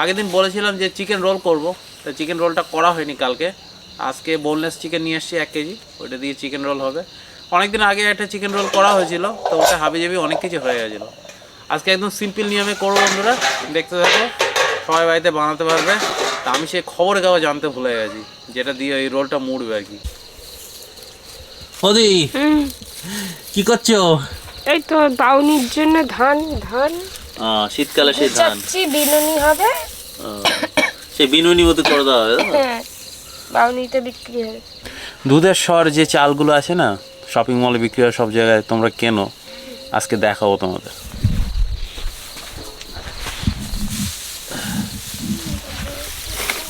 আগের দিন বলেছিলাম যে চিকেন রোল করব। তো চিকেন রোলটা করা হয়নি কালকে। আজকে বোনলেস চিকেন নিয়ে এসেছি এক কেজি। ওইটা দিয়ে চিকেন রোল হবে। অনেকদিন আগে একটা চিকেন রোল করা হয়েছিল তো ওটা হাবি জাবি অনেক কিছু হয়ে গেছিল। আজকে একদম সিম্পল নিয়মে করব বন্ধুরা। দেখতে থাকো সবাই বাড়িতে বানাতে পারবে। তা আমি সেই খবরের কাগজ জানতে ভুলে গেছি যেটা দিয়ে ওই রোলটা মুড়বে আর কি। ওদি কি করছ? এই তো বাউনির জন্য ধান ধান। শীতকালে সেই ধান। চাচ্ছি বিনুনি হবে। সেই বিনুনি মতো করে দেওয়া হবে হ্যাঁ বাউনিতে বিক্রি হবে। দুধের স্বর যে চালগুলো আছে না শপিং মলে বিক্রি হয় সব জায়গায় তোমরা কেনো? আজকে দেখাবো তোমাদের।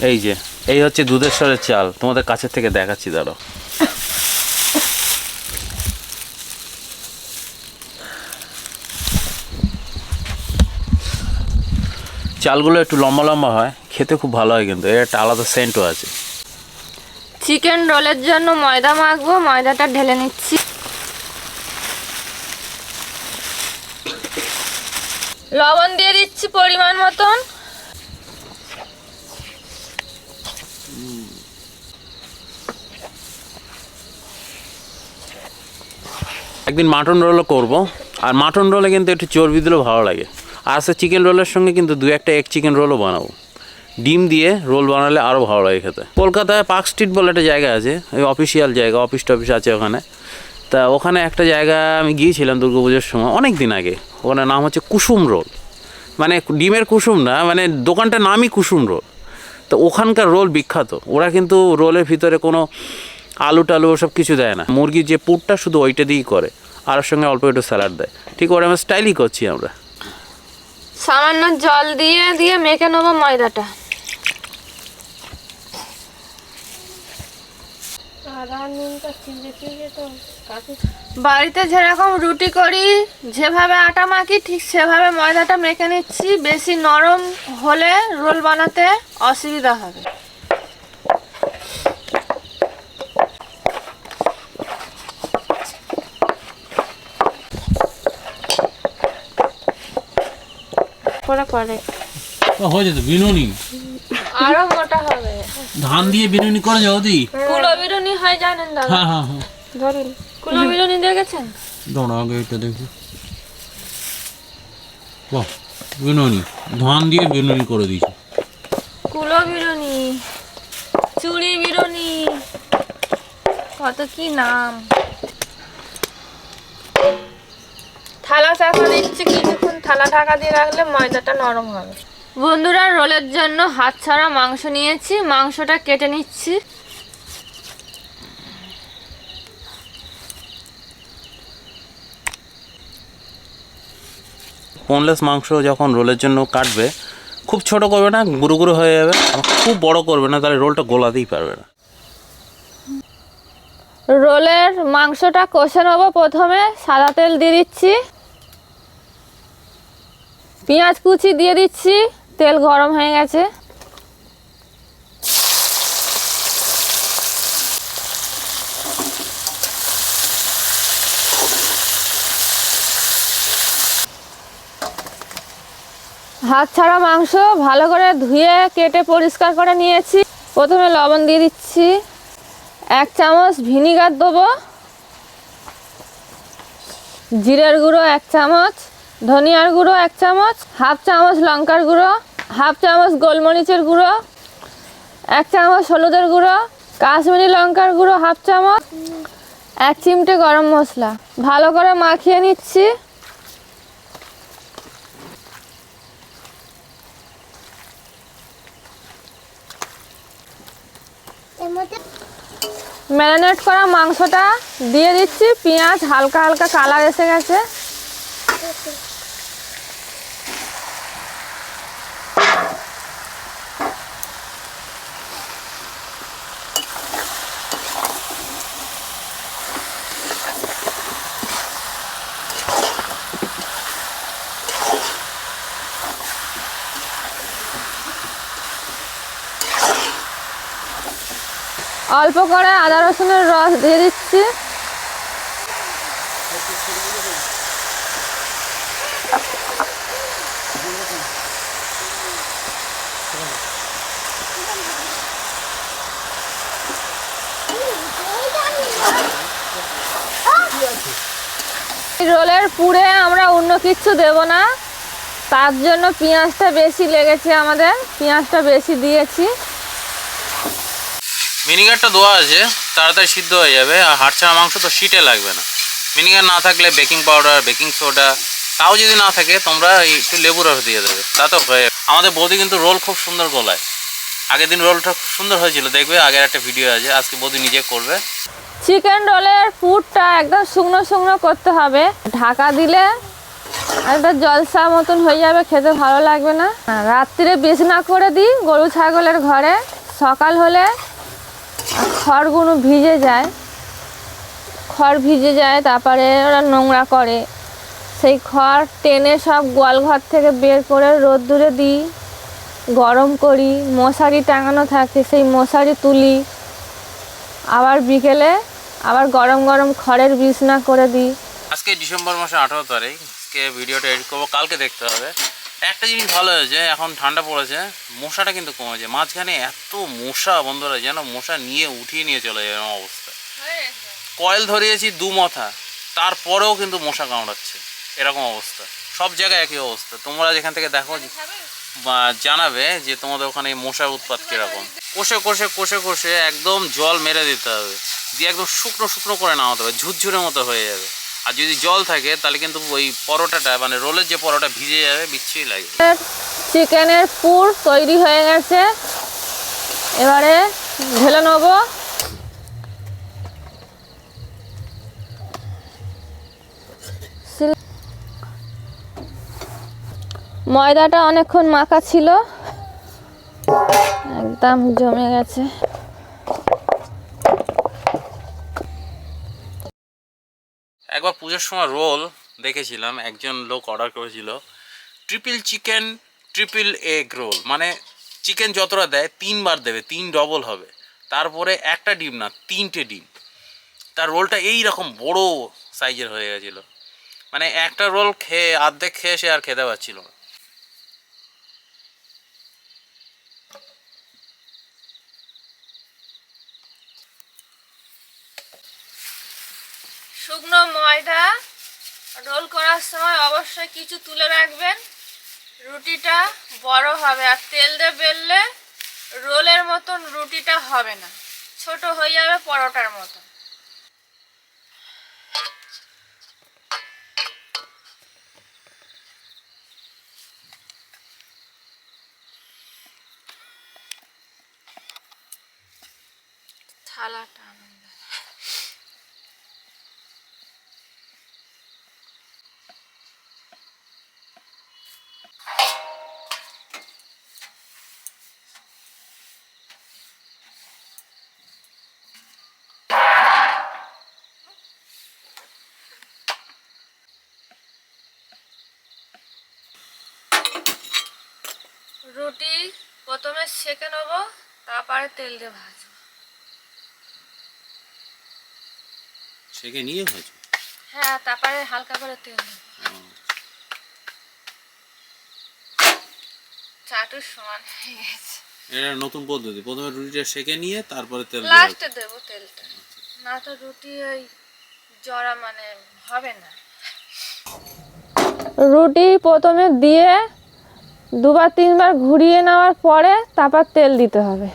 এই যে এই হচ্ছে দুধের স্বরের চাল। তোমাদের কাছের থেকে দেখাচ্ছি দাঁড়ো চালগুলো একটু লম্বা লম্বা হয় খেতে খুব ভালো হয় কিন্তু এর একটা আলাদা সেন্টও আছে। চিকেন রোলের জন্য ময়দা মাখবো ময়দাটা ঢেলে নিচ্ছি। লবণ দিয়ে দিচ্ছি পরিমাণ মতন। একদিন মাটন রোলও করব আর মাটন রোলে কিন্তু একটু চর্বি দিলেও ভালো লাগে। আর আজকে চিকেন রোলের সঙ্গে কিন্তু দু একটা এক চিকেন রোলও বানাবো। ডিম দিয়ে রোল বানালে আরও ভালো লাগে খেতে। কলকাতায় পার্ক স্ট্রিট বলে একটা জায়গা আছে ওই অফিসিয়াল জায়গা অফিস টফিস আছে ওখানে। তা ওখানে একটা জায়গা আমি গিয়েছিলাম দুর্গাপুজোর সময় অনেক দিন আগে। ওখানে নাম হচ্ছে কুসুম রোল মানে ডিমের কুসুম না মানে দোকানটার নামই কুসুম রোল তো ওখানকার রোল বিখ্যাত। ওরা কিন্তু রোলের ভিতরে কোনো আলু টালু ওসব কিছু দেয় না। মুরগির যে পুরটা শুধু ওইটা দিয়েই করে। আর সঙ্গে অল্প একটু স্যালাড দেয়। ঠিক ওরা আমরা স্টাইলই করছি আমরা। সামান্য জল দিয়ে দিয়ে মেখে নেব ময়দাটা। বাড়িতে যেরকম রুটি করি যেভাবে আটা মাখি ঠিক সেভাবে ময়দাটা মেখে নিচ্ছি। বেশি নরম হলে রোল বানাতে অসুবিধা হবে। করে। হয়ে যেত বিনুনি। আরও মোটা হবে। ধান দিয়ে বিনুনি করে যাও ওদি কুলো বিরুনি হয় জানেন দাদা? হ্যাঁ হ্যাঁ হ্যাঁ। ধরুন। কুলো বিরুনি দেখেছেন? দাঁড়া আগে এটা দেখি। বাহ বিনুনি। ধান দিয়ে বিনুনি করে দিয়েছি। কুলো বিরুনি চুড়ি বিরুনি কত কি নাম। থালা চাকা দিচ্ছি কিছুক্ষণ থালা ঢাকা দিয়ে রাখলে ময়দাটা নরম হবে। বন্ধুরা রোলের জন্য হাত ছাড়া মাংস নিয়েছি। মাংসটা কেটে নিচ্ছি। বোনলেস মাংস যখন রোলের জন্য কাটবে খুব ছোট করবে না গুঁড়ো গুঁড়ো হয়ে যাবে খুব বড় করবে না তাহলে রোলটা গোলাতেই পারবে না। রোলের মাংসটা কষে নেব প্রথমে সাদা তেল দিয়ে দিচ্ছি। পেঁয়াজ কুচি দিয়ে দিচ্ছি, তেল গরম হয়ে গেছে। হাত ছাড়া মাংস ভালো করে ধুয়ে কেটে পরিষ্কার করে নিয়েছি। প্রথমে লবণ দিয়ে দিচ্ছি। এক চামচ ভিনিগার দেবো। জিরের গুঁড়ো এক চামচ। ধনিয়ার গুঁড়ো এক চামচ, হাফ চামচ লঙ্কার গুঁড়ো, হাফ চামচ গোলমরিচের গুঁড়ো, এক চামচ হলুদের গুঁড়ো, কাশ্মীরি লঙ্কার গুঁড়ো হাফ চামচ, এক চিমটে গরম মশলা। ভালো করে মাখিয়ে নিচ্ছি। ম্যারিনেট করা মাংসটা দিয়ে দিচ্ছি। পেঁয়াজ হালকা হালকা কালার এসে গেছে। অল্প করে আদা রসুনের রস দিয়ে দিচ্ছি। রোলের পুরে আমরা অন্য কিছু দেব না। তার জন্য পেঁয়াজটা বেশি লেগেছে আমাদের। পেঁয়াজটা বেশি দিয়েছি। ভিনিগারটা দেওয়া আছে, তাড়াতাড়ি সিদ্ধ হয়ে যাবে আর হাড়ছাড়া মাংস তো সিটে লাগবে না। ভিনিগার না থাকলে বেকিং পাউডার, বেকিং সোডা, তাও যদি না থাকে তোমরা একটু লেবু রস দিয়ে দেবে। তা তো হয়ে আমাদের বৌদি কিন্তু রোল খুব সুন্দর গলায়। আগের দিন রোলটা সুন্দর হয়েছিল, দেখবে আগের একটা ভিডিও আছে, আজকে বৌদি নিজে করবে। চিকেন রোলের পুরটা একদম শুকনো শুকনো করতে হবে। ঢাকা দিলে একটা জলসা মতন হয়ে যাবে, খেতে ভালো লাগবে না। আর রাত্রিরে বিছনা করে দিই গরু, ছাগলের ঘরে। সকাল হলে খড়গুলো ভিজে যায়। খড় ভিজে যায়, তারপরে ওরা নোংরা করে। সেই খড় টেনে সব গোয়াল ঘর থেকে বের করে রোদ্দুরে দিই, গরম করি, মশারি টাঙানো থাকে, সেই মশারি তুলি। আবার বিকেলে আবার গরম গরম খড়ের বিছনা করে দিই। আজকে ডিসেম্বর মাসে আঠারো তারিখ। আজকে ভিডিওটা এডিট করব কালকে দেখতে হবে। একটা জিনিস ভালো হয়েছে এখন ঠান্ডা পড়েছে মশাটা কিন্তু কমেছে মাঝখানে এত মশা বন্ধুরা যেন মশা নিয়ে উঠিয়ে নিয়ে চলে যায় এরকম অবস্থা। কয়েল ধরিয়েছি দু মাথা তারপরেও কিন্তু মশা কামড়াচ্ছে। এরকম অবস্থা। সব জায়গায় একই অবস্থা। তোমরা যেখান থেকে দেখো বা জানাবে যে তোমাদের ওখানে মশার উৎপাত কীরকম। কষে কষে কষে কষে একদম জল মেরে দিতে হবে। দিয়ে একদম শুকনো শুকনো করে নামাতে হবে ঝুরঝুরের মতো হয়ে যাবে। আর যদি জল থাকে, তাহলে কিন্তু ওই পরোটাটা মানে রোলের যে পরোটা ভিজে যাবে, বিচ্ছিরি লাগবে। চিকেনের পুর তৈরি হয়ে গেছে। এবারে ঢেলে নেব। ময়দাটা অনেকক্ষণ মাখা ছিল। একদম জমে গেছে। পুজোর সময় রোল দেখেছিলাম, একজন লোক অর্ডার করেছিল। Triple chicken triple egg roll মানে চিকেন যতটা দেয় তিনবার দেবে, তিন ডবল হবে। তারপরে একটা ডিম না, তিনটে ডিম। তার রোলটা এই রকম বড় সাইজের হয়ে গেছিল। মানে একটা রোল খেয়ে, অর্ধেক খেয়ে সে আর খেতে পারছিল না। শুকনো ময়দা রোল করার সময় অবশ্যই কিছু তুলে রাখবেন। রুটিটা বড় হবে আর তেল দিয়ে বেললে রোলের মতন রুটিটা হবে না। ছোট হয়ে যাবে পরোটার মতন। থালাটা রুটি প্রথমে সেকে নেব তারপরে তেল দিয়ে ভাজবো। সেকে নিয়ে হয়েছে হ্যাঁ তারপরে হালকা করে তেল দেবো। চাটুর সমান হয়ে গেছে। এটা নতুন পদ্ধতি। প্রথমে রুটিটা সেকে নিয়ে তারপরে তেল লাস্টে দেবো তেলটা। না তো রুটি ওই জরা মানে হবে না। রুটি প্রথমে দিয়ে দুবার তিনবার ঘুরিয়ে নেওয়ার পরে তারপর তেল দিতে হবে।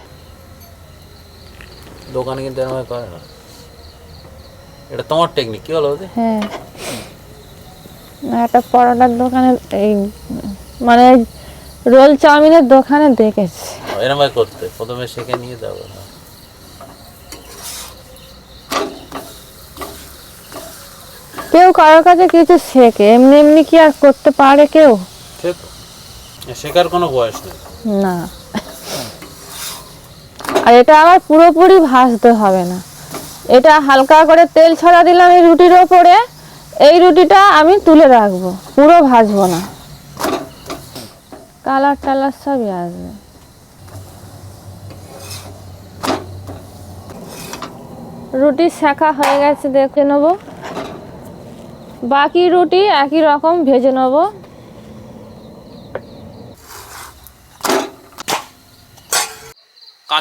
দোকানে কিন্তু এরকম করে না এটা তোমার টেকনিক কি বৌদি? হ্যাঁ। একটা পরোটার দোকানে এই মানে রোল চাউমিনের দোকানে দেখেছি। এরকম করতে। প্রথমে সেকে নিয়ে না কেউ কারোর কাছে কিছু শেখে এমনি এমনি কি আর করতে পারে কেউ? সে তো শেখার কোনো বয়স নেই। না। আর এটা আবার পুরোপুরি ভাজতে হবে না। এটা হালকা করে তেল ছড়া দিলাম এই রুটির ওপরে। এই রুটিটা আমি তুলে রাখব, পুরো ভাজবো না। কালার টালার সবই আসবে। রুটি শেখা হয়ে গেছে, দেখে নেব। বাকি রুটি একই রকম ভেজে নেব।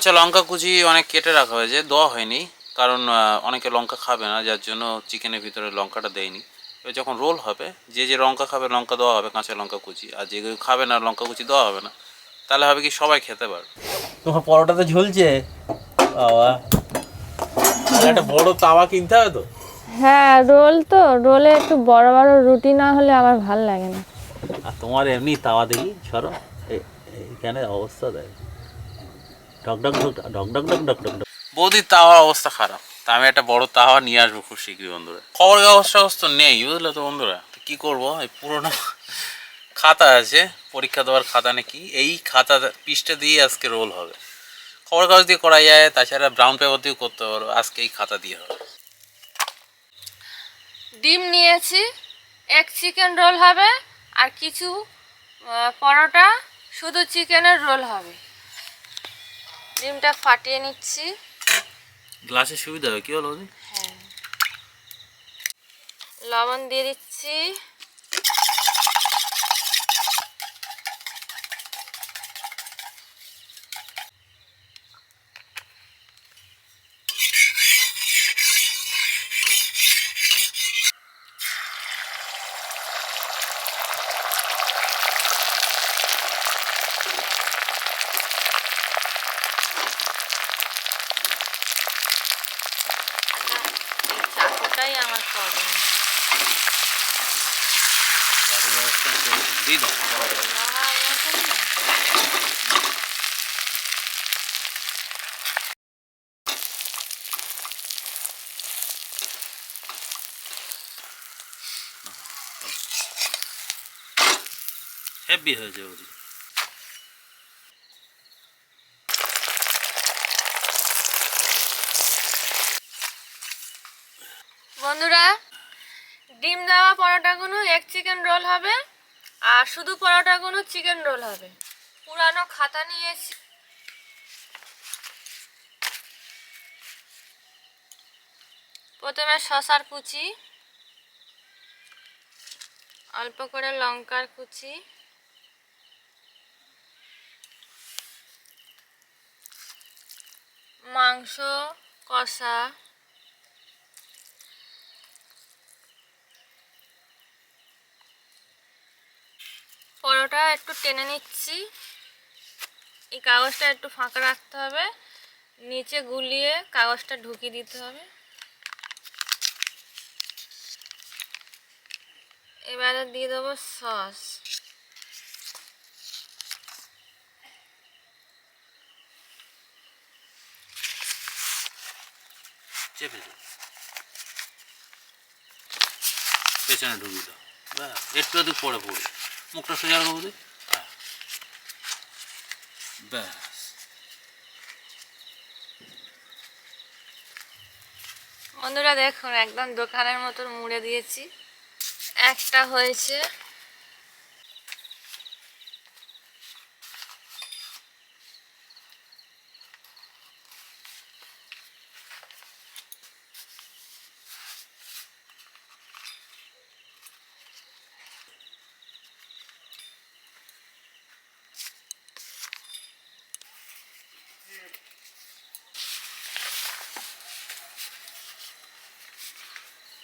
কাঁচা লঙ্কা কুচি অনেক কেটে রাখা হয়েছে দেওয়া হয়নি কারণ অনেকে লঙ্কা খাবে না যার জন্য চিকেনের ভিতরে লঙ্কাটা দেয়নি। এবার যখন রোল হবে যে যে লঙ্কা খাবে লঙ্কা দেওয়া হবে কাঁচা লঙ্কা কুচি আর যে কেউ খাবে না লঙ্কা কুচি দেওয়া হবে না তাহলে হবে কি সবাই খেতে পারবে। তোমার পরোটাতে ঝুলছে? বাবা। একটা বড় তাওয়া কিনতে হবে তো? হ্যাঁ রোল তো রোলে একটু বড় বড় রুটি না হলে আমার ভালো লাগে না। আর তোমার এমনি তাওয়া দেখি সরো এ- এইখানে অবস্থা দেখ। ডক ডক বৌদির তাওয়ার অবস্থা খারাপ। তা আমি একটা বড় তাওয়া নিয়ে আসব খুব শীঘ্রই বন্ধুরা। খবর কাগজ টাগজ তো নেই বুঝলে তো বন্ধুরা। তো কী করব? এই পুরোনো খাতা আছে পরীক্ষা দেওয়ার খাতা নাকি? এই খাতা পিসটা দিয়ে আজকে রোল হবে। খবর কাগজ দিয়ে করা যায় তাছাড়া ব্রাউন পেপার দিয়েও করতে পারো আজকে এই খাতা দিয়ে হবে। ডিম নিয়েছি এক চিকেন রোল হবে আর কিছু আহ, পরোটা শুধু চিকেনের রোল হবে। ডিমটা ফাটিয়ে নিচ্ছি। গ্লাসে সুবিধা হবে কি হলো হ্যাঁ। লবণ দিয়ে দিচ্ছি এই চাকুটাই আমার প্রবলেম দিয়ে দাও হেভি হয়েছে বৌদি বন্ধুরা, ডিম দেওয়া পরোটাগুলো এক চিকেন রোল হবে, আর শুধু পরোটাগুলো চিকেন রোল হবে। পুরানো খাতা নিয়েছি প্রথমে শশার কুচি, অল্প করে লঙ্কার কুচি মাংস, কষা। পরোটা একটু টেনে নিচ্ছি। এই কাগজটা একটু ফাঁকা রাখতে হবে। নিচে গুলিয়ে কাগজটা ঢুকিয়ে দিতে হবে। এবারে দিয়ে দেবো সস। চেপে পেছনে ঢুকিয়ে দাও। ব্যাস, একটু একটু পরে পড়ে। মুখটা সোজা রাখো বৌদি। হ্যাঁ। ব্যাস। বন্ধুরা দেখুন, একদম দোকানের মতো মুড়ে দিয়েছি। একটা হয়েছে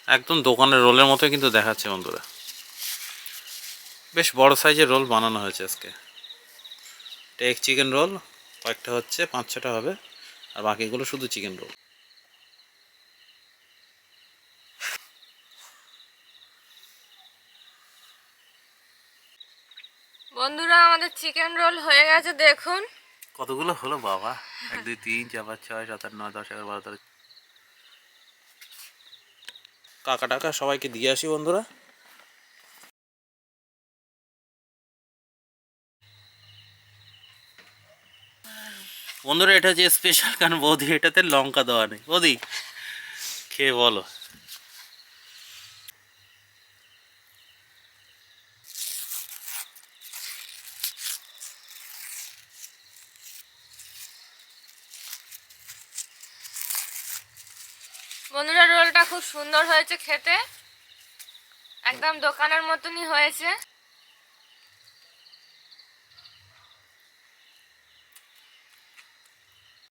একদম দোকানের রোলের মতোই কিন্তু দেখাচ্ছে বন্ধুরা। বেশ বড় সাইজের রোল বানানো হয়েছে আজকে। এটা এক চিকেন রোল কয়েকটা হচ্ছে পাঁচ ছটা হবে আর বাকিগুলো শুধু চিকেন রোল বন্ধুরা আমাদের চিকেন রোল হয়ে গেছে দেখুন। কতগুলো হলো বাবা? এক দুই তিন চার পাঁচ ছয় সাত আট নয় দশ এগারো বারো তেরো কাকা টাকা সবাইকে দিয়ে আসি বন্ধুরা। বন্ধুরা, এটা যে স্পেশাল কারণ বৌদি, এটাতে লঙ্কা দেওয়া নেই। বৌদি, খেয়ে বলো বন্ধুরা রোলটা খুব সুন্দর হয়েছে খেতে। একদম দোকানের মতনই হয়েছে।